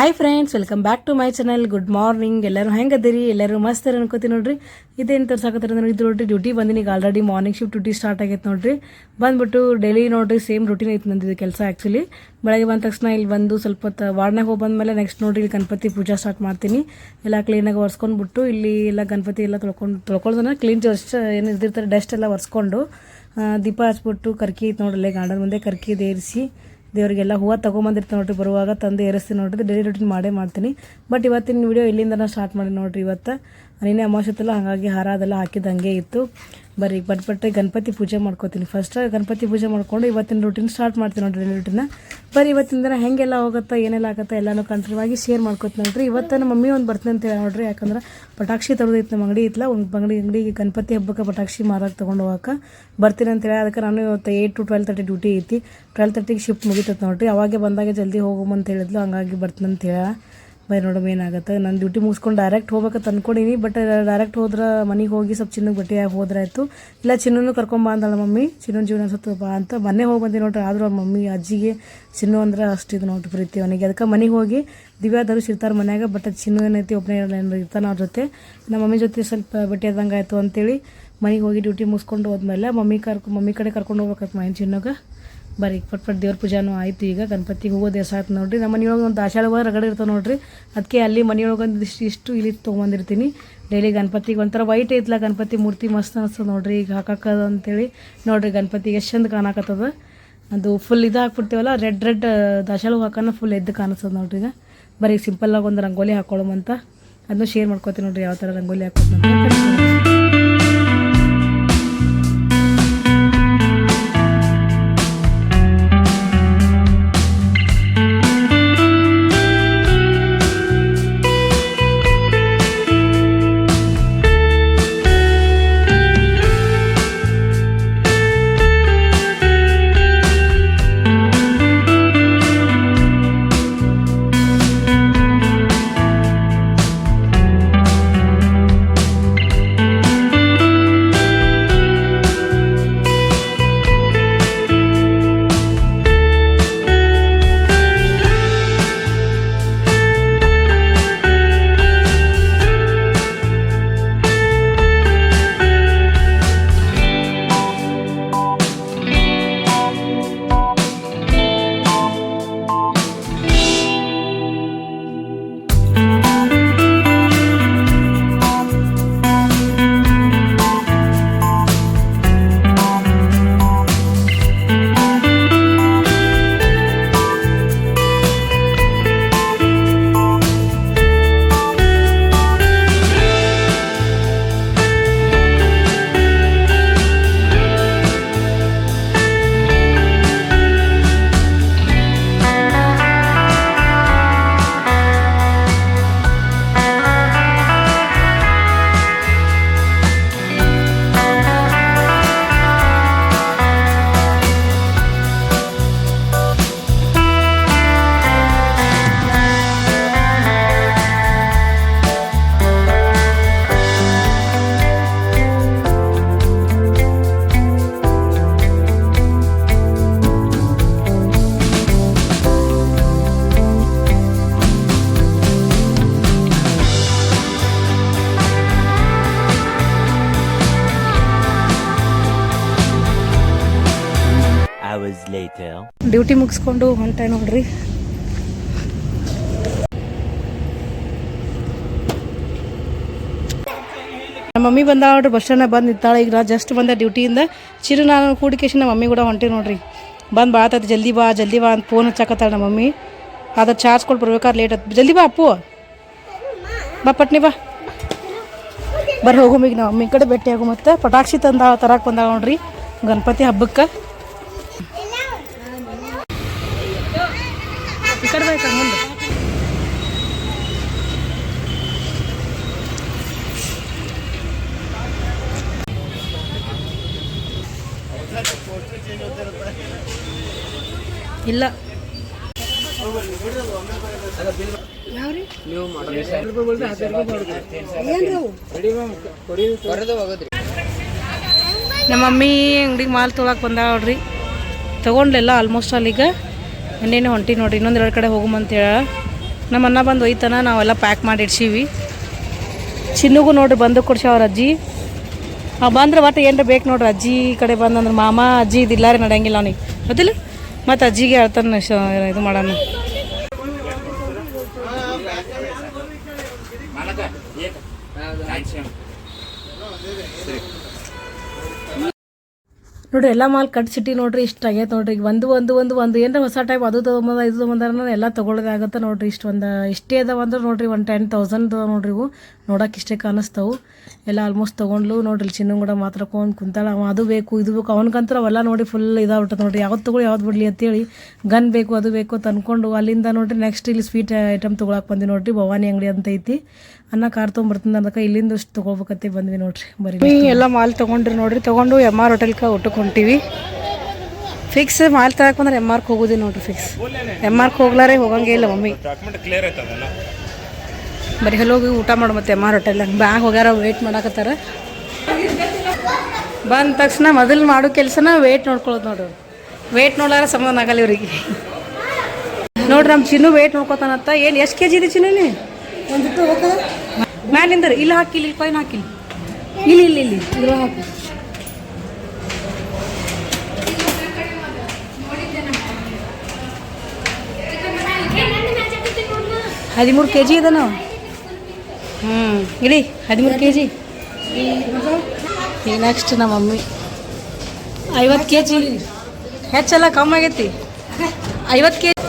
Hi friends welcome back to my channel good morning ಎಲ್ಲರೂ ಹೆಂಗೆ ಅದೀರಿ ಎಲ್ಲರೂ ಮಸ್ತ್ ಅನ್ಕೋತೀನಿ ನೋಡ್ರಿ. ಇದೇನು ತೋರ್ಸಾಕತ್ತಾರೆ ಅಂದ್ರೆ ಇದು ನೋಡ್ರಿ ಡ್ಯೂಟಿ ಬಂದಿನಿ ಈಗ already morning shift duty start ಆಗೈತೆ ನೋಡ್ರಿ. ಬಂದ್ಬಿಟ್ಟು ಡೈಲಿ ನೋಡ್ರಿ ಸೇಮ್ ರುಟೀನ್ ಐತೆ ನಂದಿದ್ದು ಕೆಲಸ ಆ್ಯಕ್ಚುಲಿ ಬೆಳಗ್ಗೆ ಬಂದ ತಕ್ಷಣ ಇಲ್ಲಿ ಬಂದು ಸ್ವಲ್ಪ ಹೊತ್ತು ವಾರ್ಡ್ನಾಗ ಹೋಗಿ ಬಂದಮೇಲೆ ನೆಕ್ಸ್ಟ್ ನೋಡ್ರಿ ಇಲ್ಲಿ ಗಣಪತಿ ಪೂಜಾ ಸ್ಟಾರ್ಟ್ ಮಾಡ್ತೀನಿ. ಎಲ್ಲ ಕ್ಲೀನಾಗಿ ಒರೆಸ್ಕೊಂಡ್ಬಿಟ್ಟು ಇಲ್ಲಿ ಎಲ್ಲ ಗಣಪತಿ ಎಲ್ಲ ತೊಳ್ಕೊಂಡು ತೊಳ್ಕೊಳ್ಳೋದನ್ನ ಕ್ಲೀನ್ ಜಸ್ಟ್ ಏನು ಇದ್ದಿರ್ತಾರೆ ಡಸ್ಟ್ ಎಲ್ಲ ಒರೆಸ್ಕೊಂಡು ದೀಪ ಹಚ್ಬಿಟ್ಟು ಕರ್ಕಿ ಐತೆ ನೋಡ್ರಲ್ಲೇ ಗಾರ್ಡನ್ ಮುಂದೆ ಕರ್ಕಿ ಏರಿಸಿ. ದೇವರಿಗೆಲ್ಲ ಹೂವು ತೊಗೊಂಬಂದಿರ್ತೀನಿ ನೋಡ್ರಿ, ಬರುವಾಗ ತಂದು ಏರಿಸ್ತೀನಿ ನೋಡ್ರಿ ಡೈಲಿ ರೂಟೀನ್ ಮಾಡೇ ಮಾಡ್ತೀನಿ. ಬಟ್ ಇವತ್ತಿನ ವಿಡಿಯೋ ಇಲ್ಲಿಂದ ಸ್ಟಾರ್ಟ್ ಮಾಡಿ ನೋಡ್ರಿ ಇವತ್ತು. ನಿನ್ನೆ ಅಮಾವಾಸ್ಯತ್ತಲ್ಲ ಹಾಗಾಗಿ ಹಾರ ಅದೆಲ್ಲ ಹಾಕಿದ್ದು ಹಂಗೆ ಇತ್ತು ಬರೀ ಬಟ್ ಬಟ್ಟೆ ಗಣಪತಿ ಪೂಜೆ ಮಾಡ್ಕೋತೀನಿ. ಫಸ್ಟ್ ಗಣಪತಿ ಪೂಜೆ ಮಾಡ್ಕೊಂಡು ಇವತ್ತಿನ ರೂಟೀನ್ ಸ್ಟಾರ್ಟ್ ಮಾಡ್ತೀನಿ ನೋಡ್ರಿ ಡೈಲಿ ಬರಿ ಇವತ್ತಿನ ದಿನ ಹೆಂಗೆಲ್ಲ ಹೋಗುತ್ತಾ, ಏನೆಲ್ಲ ಆಗುತ್ತೆ ಎಲ್ಲನೂ ಕಂಟ್ರಿವಾಗಿ ಶೇರ್ ಮಾಡ್ಕೋತೀನಿ ನೋಡ್ರಿ. ಇವತ್ತು ನಮ್ಮ ಮಮ್ಮಿ ಒಂದು ಬರ್ತೀನಿ ಅಂತ ಹೇಳಿ ನೋಡ್ರಿ. ಯಾಕಂದ್ರೆ ಪಟಾಕ್ಷಿ ತರೋದೈತೆ ನಮ್ಮ ಅಂಗಡಿ ಇತ್ತಲ್ಲ ಒಂದು ಅಂಗಡಿ ಅಂಗಡಿಗೆ ಗಣಪತಿ ಹಬ್ಬಕ್ಕೆ ಪಟಾಕ್ಷಿ ಮಾರಕ್ಕೆ ತೊಗೊಂಡು ಹೋಗಕ್ಕೆ ಬರ್ತೀನಿ ಅಂತ ಹೇಳಿ. ಅದಕ್ಕೆ ನಾನು ಇವತ್ತು eight to twelve thirty duty ಐತಿ. ಟ್ವೆಲ್ ತರ್ಟಿಗೆ ಶಿಫ್ಟ್ ಮುಗಿತೈತೆ ನೋಡ್ರಿ. ಅವಾಗೆ ಬಂದಾಗ ಜಲ್ದಿ ಹೋಗೋಮಂತ ಅಂತ ಹೇಳಿದ್ಲು. ಹಂಗಾಗಿ ಬರ್ತೀನಿ ಅಂತ ಹೇಳ. ಬೈ ನೋಡಮ್ ಏನಾಗುತ್ತೆ ನಾನು ಡ್ಯೂಟಿ ಮುಗಿಸ್ಕೊಂಡು ಡೈರೆಕ್ಟ್ ಹೋಗ್ಬೇಕಂತ ಅನ್ಕೊಂಡಿನಿ ಬಟ್ ಡೈರೆಕ್ಟ್ ಹೋದ್ರೆ ಮನೆಗೆ ಹೋಗಿ ಸ್ವಲ್ಪ ಚಿನ್ನಗೆ ಬಟ್ಟೆಯಾಗಿ ಹೋದ್ರಾಯ್ತು. ಇಲ್ಲ ಚಿನ್ನೂ ಕರ್ಕೊಂಬ ಅಂದಳ ಮಮ್ಮಿ. ಚಿನ್ನನ ಜೀವನ ಬಾ ಅಂತ ಮೊನ್ನೆ ಹೋಗಿ ಬಂದಿ ನೋಡ್ರಿ. ಆದರೂ ಮಮ್ಮಿ, ಅಜ್ಜಿಗೆ ಚಿನ್ನು ಅಂದ್ರೆ ಅಷ್ಟಿದು ನೋಡ್ರಿ ಪ್ರೀತಿ ಅವನಿಗೆ. ಅದಕ್ಕೆ ಮನೆಗೆ ಹೋಗಿ ದಿವ್ಯಾ ಧರುಷ್ ಇರ್ತಾರೆ ಮನ್ಯಾಗ ಬಟ್ ಚಿನ್ನು ಏನೈತಿ ಒಬ್ಬನೇ ಇರ್ತಾನೆ ಅವ್ರ ಜೊತೆ. ನಮ್ಮ ಮಮ್ಮಿ ಜೊತೆ ಸ್ವಲ್ಪ ಬಟ್ಟೆ ಆದಂಗೆ ಆಯಿತು ಅಂತೇಳಿ ಮನೆಗೆ ಹೋಗಿ ಡ್ಯೂಟಿ ಮುಗಿಸ್ಕೊಂಡು ಹೋದ್ಮೇಲೆ ಮಮ್ಮಿ ಕರ್ಕೊ, ಮಮ್ಮಿ ಕಡೆ ಕರ್ಕೊಂಡು ಹೋಗ್ಬೇಕಂತ ಮೈನ್ ಚಿನ್ನಗೆ? ಬರೀ ಪಟ್ ಪಟ್ ದೇವ್ರ ಪೂಜಾನು ಆಯ್ತು. ಈಗ ಗಣಪತಿಗೆ ಹೂವು ದೇವಸ ಆಯ್ತು ನೋಡ್ರಿ. ನಮ್ಮ ಮನೆಯೊಳಗೆ ಒಂದು ಒಳಗೆ ರಗಡೆ ಇರ್ತಾವೆ ನೋಡ್ರಿ. ಅದಕ್ಕೆ ಅಲ್ಲಿ ಮನೆಯೊಳಗೆ ಒಂದು ಇಷ್ಟು ಇಷ್ಟು ಇಲ್ಲಿ ತೊಗೊಂಬಂದಿರ್ತೀನಿ. ಡೈಲಿ ಗಣಪತಿಗೆ ಒಂಥರ ವೈಟ್ ಐತ್ಲ, ಗಣಪತಿ ಮೂರ್ತಿ ಮಸ್ತ್ ಅನಿಸ್ತದೆ ನೋಡ್ರಿ. ಈಗ ಹಾಕಕ್ಕದ ಅಂತೇಳಿ ನೋಡ್ರಿ, ಗಣಪತಿಗೆ ಎಷ್ಟು ಚಂದ ಕಾಣಕತ್ತದ. ಅದು ಫುಲ್ ಇದು ಹಾಕ್ಬಿಡ್ತೀವಲ್ಲ ರೆಡ್ ರೆಡ್ ದಾಸಾಳ ಹೂ ಹಾಕೋಣ ಫುಲ್ ಎದ್ದು ಕಾಣಿಸ್ತದೆ ನೋಡ್ರಿ ಈಗ. ಬರೀ ಸಿಂಪಲ್ಲಾಗಿ ಒಂದು ರಂಗೋಲಿ ಹಾಕೊಳ್ಳೋಮಂತ ಅದನ್ನು ಶೇರ್ ಮಾಡ್ಕೋತೀನಿ ನೋಡ್ರಿ, ಯಾವ ಥರ ರಂಗೋಲಿ ಹಾಕೋದಂತ hours. ಡ್ಯೂಟಿ ಮುಗಿಸ್ಕೊಂಡು ಹೊಂಟೆ ನೋಡ್ರಿ. ನಮ್ಮ ಮಮ್ಮಿ ಬಂದ ನೋಡ್ರಿ ಬಸ್ ಸ್ಟ್ಯಾಂಡ್ ಬಂದು ನಿಂತಾಳೆ. ಈಗ ಜಸ್ಟ್ ಬಂದೆ ಡ್ಯೂಟಿಯಿಂದ. ಚಿರು ನಾನು ಕೂಡಿಕೇಶಿ ನಮ್ಮ ಮಮ್ಮಿ ಕೂಡ ಹೊಂಟೆ ನೋಡ್ರಿ. ಬಂದು ಬಾ ಜಲ್ದಿ ಬಾ ಜಲ್ದಿ ಬಾ ಅಂತ ಫೋನ್ ಹಚ್ಚಾಕತ್ತಾಳೆ ನಮ್ಮ ಮಮ್ಮಿ. ಅದ್ರ ಚಾರ್ಜ್ ಕೊಟ್ಟು ಬರ್ಬೇಕಾದ್ರೆ ಲೇಟ್ ಆಯ್ತು ಜಲ್ದಿ ಬಾ ಅಪ್ಪು. ಬಾ ಪಟ್ನಿ ಬಾ. ಬರ್ರಿ ಹೋಗು ಈಗ ನಮ್ಮ ಮಮ್ಮಿ ಕಡೆ ಭೇಟಿ ಆಗು ಮತ್ತೆ. ಪಟಾಕ್ಷಿ ತಂದ ತರಕ್ಕೆ ಬಂದಾಳ ನೋಡ್ರಿ. ಗಣಪತಿ ಹಬ್ಬಕ್ಕೆ. ಕಡೆ ಮುಂದೆ? ಇಲ್ಲ. ನಮ್ಮ ಮಮ್ಮಿ ಅಂಗಡಿಗೆ ಮಾಲ್ ತೊಗೊಳಕ್ಕೆ ಬಂದ ನೋಡ್ರಿ. ತಗೊಂಡ್ಲಿಲ್ಲ ಆಲ್ಮೋಸ್ಟ್ ಅಲ್ಲಿಗ. ಇನ್ನೇನು ಹೊಂಟಿ ನೋಡ್ರಿ ಇನ್ನೊಂದು ಎರಡು ಕಡೆ ಹೋಗುಮಂತ ಹೇಳ. ನಮ್ಮ ಅಣ್ಣ ಬಂದು ಒಯ್ತಾನ, ನಾವೆಲ್ಲ ಪ್ಯಾಕ್ ಮಾಡಿ ಇಡ್ಸೀವಿ ಚಿನ್ನಗೂ ನೋಡ್ರಿ ಬಂದು ಅವ್ರ ಅಜ್ಜಿ. ಆ ಬಂದ್ರೆ ಮತ್ತೆ ಏನರ ಬೇಕು ನೋಡ್ರಿ, ಅಜ್ಜಿ ಕಡೆ ಬಂದಂದ್ರೆ ಮಾಮ, ಅಜ್ಜಿ ಇದಿಲ್ಲಾರೆ ನಡೆಯಂಗಿಲ್ಲ ಅವನಿಗೆ. ಗೊತ್ತಿಲ್ಲ ಮತ್ತು ಅಜ್ಜಿಗೆ ಹೇಳ್ತಾನೆ ಇದು ಮಾಡೋಣ. ನೋಡ್ರಿ, ಎಲ್ಲ ಮಾಲ್ ಕಟ್ ನೋಡ್ರಿ, ಇಷ್ಟ ಆಗೈತೆ ನೋಡ್ರಿ. ಈಗ ಒಂದು ಒಂದು ಒಂದು ಒಂದು ಏನರ ಹೊಸ ಟೈಪ್ ಅದು ತೊಗೊಂಬಂದ ಇದು ತೊಗೊಂಬಂದ್ರೆ ಎಲ್ಲ ತೊಗೊಳೋದಾಗತ್ತೆ ನೋಡ್ರಿ. ಇಷ್ಟು ಒಂದು, ಇಷ್ಟೇ ಅದಾವ ಅಂದ್ರೆ ನೋಡ್ರಿ, ಒಂದು ಟೆನ್ ತೌಸಂಡ್ ನೋಡ್ರಿ ಇವು. ನೋಡಕ್ಕೆ ಇಷ್ಟೇ ಕಾಣಿಸ್ತವು. ಎಲ್ಲ ಆಲ್ಮೋಸ್ಟ್ ತೊಗೊಂಡ್ಲು. ನೋಡ್ರಿ ಚಿನ್ನ ಕೂಡ ಕೊಂಡು ಕುಂತಾಳ. ಅವ ಅದು ಬೇಕು, ಇದು ಬೇಕು. ಅವನಕಂತ್ರ ಅವೆಲ್ಲ ನೋಡಿ ಫುಲ್ ಇದಾಗ್ಬಿಟ್ಟು ನೋಡ್ರಿ. ಯಾವ್ದು ತೊಗೊಳಿ ಯಾವ್ದು ಬಿಡಲಿ ಅಂತೇಳಿ. ಗನ್ ಬೇಕು, ಅದು ಬೇಕು ಅಂತ ಅನ್ಕೊಂಡು ಅಲ್ಲಿಂದ ನೋಡ್ರಿ ನೆಕ್ಸ್ಟ್ ಇಲ್ಲಿ ಸ್ವೀಟ್ ಐಟಮ್ ತೊಗೊಳಕ್ಕೆ ಬಂದು ನೋಡ್ರಿ. ಭವಾನಿ ಅಂಗಡಿ ಅಂತ ಐತಿ. ಅನ್ನ ಕಾರ್ ತೊಗೊಂಬರ್ತೀನಿ ಅದಕ್ಕೆ ಇಲ್ಲಿಂದ ತೊಗೊಳ್ಬೇಕಂತ ಬಂದ್ವಿ ನೋಡ್ರಿ. ಬರೀ ಎಲ್ಲ ಮಾಲ್ ತೊಗೊಂಡ್ರಿ ನೋಡ್ರಿ. ತಗೊಂಡು ಎಂ ಆರ್ ಹೋಟೆಲ್ಗೆ ಊಟಕ್ಕೆ ಹೊಂಟೀವಿ. ಫಿಕ್ಸ್ ಮಾಲ್ ತರಕ್ಕೆ ಬಂದ್ರೆ ಎಂ ಆರ್ಕ್ ಹೋಗುದಿ ನೋಡ್ರಿ ಫಿಕ್ಸ್ ಎಂ ಆರ್ಕ್ ಹೋಗ್ಲಾರೆ ಹೋಗಂಗೇ ಇಲ್ಲ ಮಮ್ಮಿ ಬರೀ ಹೋಗಿ ಊಟ ಮಾಡು ಮತ್ತೆ ಎಂ ಆರ್ ಹೋಟೆಲ್ ಬ್ಯಾಗ್ ಹೋಗ್ಯಾರ ವೇಟ್ ಮಾಡಾಕತ್ತಾರ. ಬಂದ ತಕ್ಷಣ ಮೊದಲು ಮಾಡೋ ಕೆಲಸನ ವೇಟ್ ನೋಡ್ಕೊಳೋದು ನೋಡ್ರಿ ವೇಟ್ ನೋಡ್ಲಾರ ಸಮಾಧಾನ ಆಗಲ್ಲ ಇವ್ರಿಗೆ. ನೋಡ್ರಿ ನಮ್ಮ ಚಿನ್ನು ವೇಟ್ ನೋಡ್ಕೊತಾನತ್ತ ಏನು ಎಷ್ಟು ಕೆ ಜಿ ಇದೆ ಚಿನ್ನು ನೀ ಮ್ಯಾಲಿಂದ ಇಲ್ಲಿ ಹಾಕಿಲ್ಲ, ಇಲ್ಲಿ ಕಾಯಿನ್ ಹಾಕಿಲ್ಲ. ಇಲ್ಲಿ ಇಲ್ಲಿ ಇಲ್ಲಿ ಇದ್ರ ಹಾಕಿ. ಹದಿಮೂರು ಕೆ ಜಿ ಇದನು? ಹ್ಞೂ ಇಡಿ, ಹದಿಮೂರು ಕೆ ಜಿ ನೆಕ್ಸ್ಟ್ ನಮ್ಮ ಮಮ್ಮಿ ಐವತ್ತು ಕೆ ಜಿ ಹೆಚ್ಚೆಲ್ಲ ಕಮ್ಮಿ ಆಗೈತಿ. ಐವತ್ತು ಕೆ ನಾನು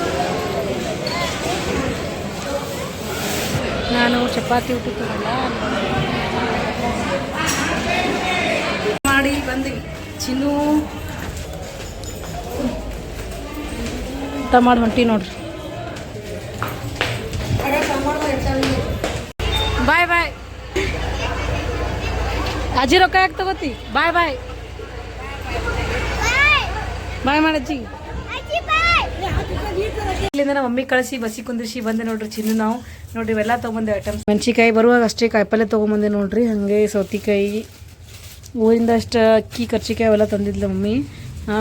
ಚಪಾತಿ ಊಟ ಮಾಡಿ ಬಂದ್ವಿ. ಚಿನ್ನು. ಊಟ ಮಾಡಿ ಹೊಂಟಿ ನೋಡ್ರಿ. ಬಾಯ್ ಬಾಯ್. ಅಜ್ಜಿ ರೊಕ್ಕ ಯಾಕೆ ತಗೋತಿ? ಬಾಯ್ ಬಾಯ್. ಬಾಯ್ ಮಾಡಜ್ಜಿ ಇಲ್ಲಿಂದ ನಮ್ಮ ಮಮ್ಮಿ ಕಳಿಸಿ ಬಸ್ಸಿಗೆ ಕುಂದಿರಿಸಿ, ಬಂದೆ ನೋಡ್ರಿ ಚಿನ್ನು ನಾವು. ನೋಡ್ರಿ ಇವೆಲ್ಲ ತೊಗೊಂಬಂದೆ ಐಟಮ್ಸ್ ಮೆಣಸಿಕಾಯಿ ಬರುವಾಗ ಅಷ್ಟೇ ಕಾಯಿಪಲ್ಲೆ ತೊಗೊಂಬಂದೆ ನೋಡ್ರಿ. ಹಾಗೆ ಸೌತಿಕಾಯಿ, ಊರಿಂದ ಅಷ್ಟು ಅಕ್ಕಿ, ಕರ್ಚಿಕಾಯಿ ಅವೆಲ್ಲ ತಂದಿದ್ಲು ಮಮ್ಮಿ.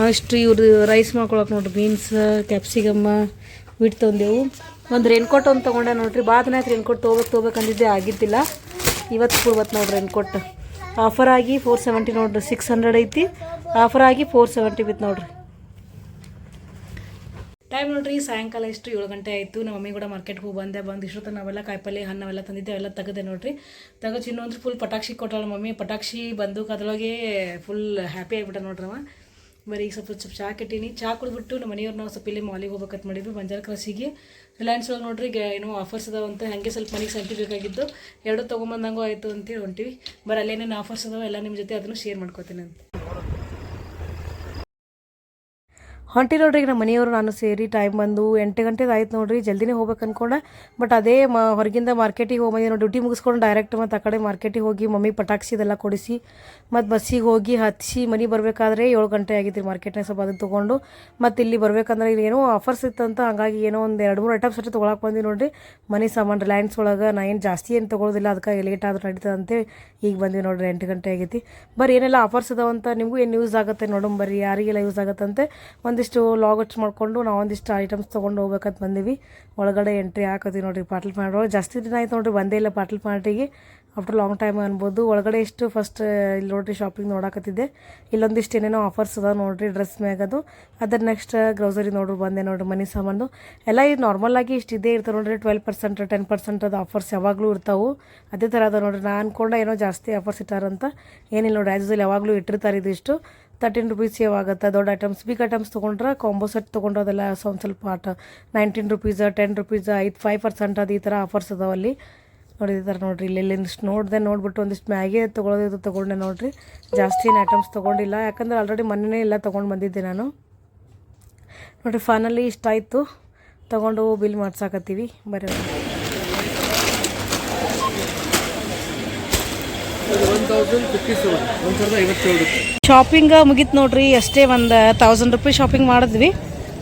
ಅಷ್ಟು ಇವ್ರದ್ದು ರೈಸ್ ಮಾಡ್ಕೊಳಕ್ಕೆ ನೋಡ್ರಿ ಬೀನ್ಸ್ ಕ್ಯಾಪ್ಸಿಕಮ್ಮ ಬಿಟ್ಟು ತಂದೆವು. ಒಂದು ರೇನ್ಕೋಟ್ ಒಂದು ತೊಗೊಂಡೆ ನೋಡ್ರಿ. ಭಾಳ ದಿನ ಆಯ್ತು ರೇನ್ಕೋಟ್ ತೊಗೋಬೇಕು ಅಂದಿದ್ದೆ ಆಗಿದ್ದಿಲ್ಲ ಇವತ್ತು ಕೊಡ್ಬತ್ತು ನೋಡ್ರಿ ರೇನ್ಕೋಟ್ ಆಫರ್ ಆಗಿ ಫೋರ್ ಸೆವೆಂಟಿ ನೋಡ್ರಿ ಸಿಕ್ಸ್ ಹಂಡ್ರೆಡ್ ಐತಿ. ಆಫರ್ ಆಗಿ ಫೋರ್ ಸೆವೆಂಟಿ ಬಿತ್ತು ನೋಡ್ರಿ. ಟೈಮ್ ನೋಡ್ರಿ, ಸಾಯಂಕಾಲ ಎಷ್ಟು? ಏಳು ಗಂಟೆ ಆಯಿತು. ನಮ್ಮ ಮಮ್ಮಿ ಕೂಡ ಮಾರ್ಕೆಟ್ಗೆ ಹೋಗಿ ಬಂದೆ. ಬಂದು ಇಷ್ಟೊತ್ತು ನಾವೆಲ್ಲ ಕಾಯಿಪಲ್ಲೆ ಹಣ್ಣವೆಲ್ಲ ತಂದಿದ್ದೆ, ಅವೆಲ್ಲ ತೆಗೆದೆ ನೋಡ್ರಿ. ಚಿನ್ನು ಅಂದ್ರೆ ಫುಲ್ ಪಟಾಕ್ಷಿ ಕೊಟ್ಟಾಳ ಮಮ್ಮಿ. ಪಟಾಕ್ಷಿ ಬಂದು ಅದ್ರೊಳಗೆ ಫುಲ್ ಹ್ಯಾಪಿ ಆಗಿಬಿಟ್ಟ ನೋಡ್ರಿ ಅವ. ಬರೀ ಈಗ ಸ್ವಲ್ಪ ಸ್ವಲ್ಪ ಚಹಾ ಕೆಟ್ಟೀನಿ. ಚಾ ಕುಡಿದ್ಬಿಟ್ಟು ನಮ್ಮ ಮನೆಯವ್ರು ನಾವು ಸ್ವಲ್ಪ ಇಲ್ಲಿ ಮಾಲಿಗೆ ಹೋಗ್ಬೇಕಂತ ಮಾಡಿದ್ವಿ, ಬಂಜಾರ ಕ್ರಾಸಿಗೆ ರಿಲಯನ್ಸ್ ಒಳಗೆ ನೋಡ್ರಿ ಏನೋ ಆಫರ್ಸ್ ಅದಾವಂತ ಹಾಗೆ ಸ್ವಲ್ಪ ಮನೆಗೆ ಸಂತಿ ಬೇಕಾಗಿದ್ದು. ಎರಡು ತೊಗೊಂಬಂದಂಗೂ ಆಯಿತು ಅಂತೇಳಿ ಹೊಂಟಿವಿ. ಬರ ಅಲ್ಲೇನೇನು ಆಫರ್ಸ್ ಅದಾವ, ಎಲ್ಲ ನಿಮ್ಮ ಜೊತೆ ಅದನ್ನು ಶೇರ್ ಮಾಡ್ಕೋತೀನಿ ಅಂತ. ಹೊಂಟಿ ನೋಡ್ರಿ ಈಗ ನಮ್ಮ ಮನೆಯವರು ನಾನು ಸೇರಿ ಟೈಮ್ ಬಂದು ಎಂಟು ಗಂಟೆದು ಆಯ್ತು ನೋಡ್ರಿ, ಜಲ್ದಿನೇ ಹೋಗ್ಬೇಕು ಅನ್ಕೊಂಡೆ. ಬಟ್ ಅದೇ ಮ, ಹೊರಗಿಂದ ಮಾರ್ಕೆಟಿಗೆ ಹೋಗಿ ನೋಡಿ ಡ್ಯೂಟಿ ಮುಗಿಸ್ಕೊಂಡು ಡೈರೆಕ್ಟ್ ಮತ್ತು ಆ ಕಡೆ ಮಾರ್ಕೆಟಿಗೆ ಹೋಗಿ ಮಮ್ಮಿ ಪಟಾಕ್ಸಿ ಇದೆಲ್ಲ ಕೊಡಿಸಿ, ಮತ್ತು ಬಸ್ಸಿಗೆ ಹೋಗಿ ಹತ್ತಿಸಿ ಮನೆ ಬರಬೇಕಾದ್ರೆ ಏಳು ಗಂಟೆ ಆಗಿತ್ತು ಮಾರ್ಕೆಟ್ನಾಗ ಸ್ವಲ್ಪ ಅದನ್ನು ತೊಗೊಂಡು. ಮತ್ತು ಇಲ್ಲಿ ಬರಬೇಕಂದ್ರೆ ಇಲ್ಲಿ ಏನೋ ಆಫರ್ಸ್ ಇತ್ತಂತ, ಹಂಗಾಗಿ ಏನೋ ಒಂದು ಎರಡು ಮೂರು ಐಟಮ್ಸ್ ಅಷ್ಟೇ ತೊಗೊಳಕ್ಕೆ ಬಂದು ನೋಡಿರಿ. ಮನೆ ಸಾಮಾನು ರಿಲಯನ್ಸ್ ಒಳಗೆ ನಾ ಏನು ಜಾಸ್ತಿ ಏನು ತೊಗೊಳೋದಿಲ್ಲ ಅದಕ್ಕೆ ಲೇಟ್ ಆದರೂ ನಡೀತದೆ ಅಂತೇಳಿ ಈಗ ಬಂದ್ವಿ ನೋಡಿರಿ, ಎಂಟು ಗಂಟೆ ಆಗೈತಿ ಬರೀ ಏನೆಲ್ಲ ಆಫರ್ಸ್ ಇದಾವಂತ ನಿಮಗೂ ಏನು ಯೂಸ್ ಆಗುತ್ತೆ ನೋಡೋಣ ಬರ್ರಿ ಯಾರಿಗೆಲ್ಲ ಯೂಸ್ ಆಗುತ್ತಂತೆ? ಒಂದಿಷ್ಟು ಲಾಗೌಟ್ಸ್ ಮಾಡಿಕೊಂಡು ನಾವು ಒಂದಿಷ್ಟು ಐಟಮ್ಸ್ ತೊಗೊಂಡು ಹೋಗ್ಬೇಕಂತ ಬಂದೀವಿ. ಒಳಗಡೆ ಎಂಟ್ರಿ ಹಾಕೋತೀವಿ ನೋಡಿರಿ ಪಾಟಲ್ ಒಳಗೆ ಜಾಸ್ತಿ ದಿನ ಆಯ್ತು ನೋಡಿರಿ, ಬಂದೇ ಇಲ್ಲ ಪಾಟಲ್ ಪ್ಯಾಂಟಿಗೆ ಆಫ್ಟರ್ ಲಾಂಗ್ ಟೈಮ್ ಅನ್ಬೋದು. ಒಳಗಡೆ ಇಷ್ಟು ಫಸ್ಟ್ ಇಲ್ಲಿ ನೋಡ್ರಿ ಶಾಪಿಂಗ್ ನೋಡಾಕತ್ತಿದ್ದೆ. ಇಲ್ಲೊಂದಿಷ್ಟು ಏನೇನೋ ಆಫರ್ಸ್ ಅದಾವೆ ನೋಡ್ರಿ ಡ್ರೆಸ್ ಮ್ಯಾಗದು ಅದರ ನೆಕ್ಸ್ಟ್ ಗ್ರೋಸರಿ ನೋಡ್ರಿ, ಬಂದೆ ನೋಡ್ರಿ, ಮನೆ ಸಾಮಾನು. ಎಲ್ಲ ಇದು ನಾರ್ಮಲ್ ಆಗಿ ಇಷ್ಟು ಇದೇ ಇರ್ತಾರೆ ನೋಡ್ರಿ ಟ್ವೆಲ್ ಪರ್ಸೆಂಟ್ ಟೆನ್ ಪರ್ಸೆಂಟ್ ಅದು ಆಫರ್ಸ್ ಯಾವಾಗಲೂ ಇರ್ತಾವೆ. ಅದೇ ಥರ ಅದ ನೋಡ್ರಿ, ನಾನು ಅನ್ಕೊಂಡೆ ಏನೋ ಜಾಸ್ತಿ ಆಫರ್ಸ್ ಇಟ್ಟಾರಂತ. ಏನಿಲ್ಲ ನೋಡ್ರಿ ಆ್ಯಸ್ ಯಾವಾಗಲೂ ಇಟ್ಟಿರ್ತಾರೆ ಇದಿಷ್ಟು ತರ್ಟೀನ್ ರುಪೀಸ್ ಸೇವ್ ಆಗುತ್ತೆ, ದೊಡ್ಡ ಐಟಮ್ಸ್ ಬಿಗ್ ಐಟಮ್ಸ್ ತೊಗೊಂಡ್ರೆ ಕಾಂಬೋ ಸೆಟ್ ತೊಗೊಂಡ್ರೆ ಅದೆಲ್ಲ ಸ್ವಲ್ಪ ಸ್ವಲ್ಪ ಆಟ ನೈನ್ಟೀನ್ ರುಪೀಸ್ ಟೆನ್ ರುಪೀಸ್ ಐದು ಫೈವ್ ಪರ್ಸೆಂಟ್ ಅದು ಈ ಥರ ಆಫರ್ಸ್ ಅದಾವ ಈ ನೋಡಿರಿ. ಇಲ್ಲಿ ಇಲ್ಲಿಂದಿಷ್ಟು ನೋಡಿದೆ ನೋಡ್ಬಿಟ್ಟು ಒಂದಿಷ್ಟು ಮ್ಯಾಗೆ ತೊಗೊಳೋದು ತೊಗೊಂಡೆ ನೋಡಿರಿ. ಜಾಸ್ತಿ ಏನು ಐಟಮ್ಸ್ ತೊಗೊಂಡಿಲ್ಲ. ಯಾಕಂದ್ರೆ ಆಲ್ರೆಡಿ ಮೊನ್ನೆನೇ ಎಲ್ಲ ತೊಗೊಂಡು ಬಂದಿದ್ದೆ ನಾನು. ನೋಡಿರಿ ಫೈನಲಿ ಇಷ್ಟ ಆಯಿತು. ತೊಗೊಂಡು ಬಿಲ್ ಮಾಡ್ಸಾಕತ್ತೀವಿ. ಬರೀ ಶಾಪಿಂಗ್ ಮುಗೀತು ನೋಡ್ರಿ. ಅಷ್ಟೇ ಒಂದು ತೌಸಂಡ್ ರುಪೀಸ್ ಶಾಪಿಂಗ್ ಮಾಡಿದ್ವಿ.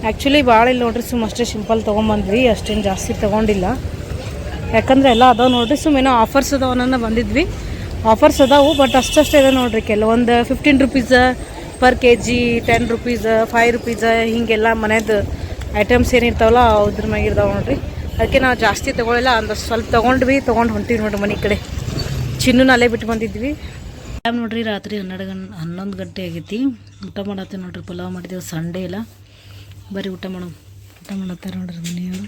ಆ್ಯಕ್ಚುಲಿ ಭಾಳ ಇಲ್ಲ ನೋಡ್ರಿ ಸುಮ್ಮ ಅಷ್ಟೇ ಸಿಂಪಲ್ ತೊಗೊಂಬಂದ್ವಿ ಅಷ್ಟೇನು ಜಾಸ್ತಿ ತೊಗೊಂಡಿಲ್ಲ. ಯಾಕಂದ್ರೆ ಎಲ್ಲ ಅದಾವೆ ನೋಡ್ರಿ ಏನೋ ಆಫರ್ಸ್ ಅದಾವನ್ನ ಬಂದಿದ್ವಿ. ಆಫರ್ಸ್ ಅದಾವು ಬಟ್ ಅಷ್ಟಷ್ಟೇ ಇದೆ ನೋಡ್ರಿ ಕೆಲವೊಂದು fifteen rupees per K G ten rupees five rupees ಹೀಗೆಲ್ಲ ಮನೆಯದು ಐಟಮ್ಸ್ ಏನಿರ್ತಾವಲ್ಲ ಅದ್ರ ಮ್ಯಾಗ ಇರ್ತಾವೆ ನೋಡ್ರಿ. ಅದಕ್ಕೆ ನಾವು ಜಾಸ್ತಿ ತೊಗೊಳಿಲ್ಲ ಅಂದ್ರೆ ಸ್ವಲ್ಪ ತೊಗೊಂಡ್ವಿ, ತೊಗೊಂಡು ಹೊಂಟಿವಿ ನೋಡ್ರಿ ಮನೆ ಕಡೆ. ಚಿನ್ನೂ ಅಲ್ಲೇ ಬಿಟ್ಟು ಬಂದಿದ್ವಿ. ಟೈಮ್ ನೋಡ್ರಿ, ರಾತ್ರಿ ಹನ್ನೆರಡು ಗಂಟೆ, ಹನ್ನೊಂದು ಗಂಟೆ ಆಗೈತಿ. ಊಟ ಮಾಡತ್ತೆ ನೋಡ್ರಿ, ಪಲಾವ್ ಮಾಡಿದೆವು, ಸಂಡೇ ಇಲ್ಲ. ಬರೀ ಊಟ ಮಾಡೋ, ಊಟ ಮಾಡತ್ತಾರ ನೋಡ್ರಿ ಮನೆಯವರು.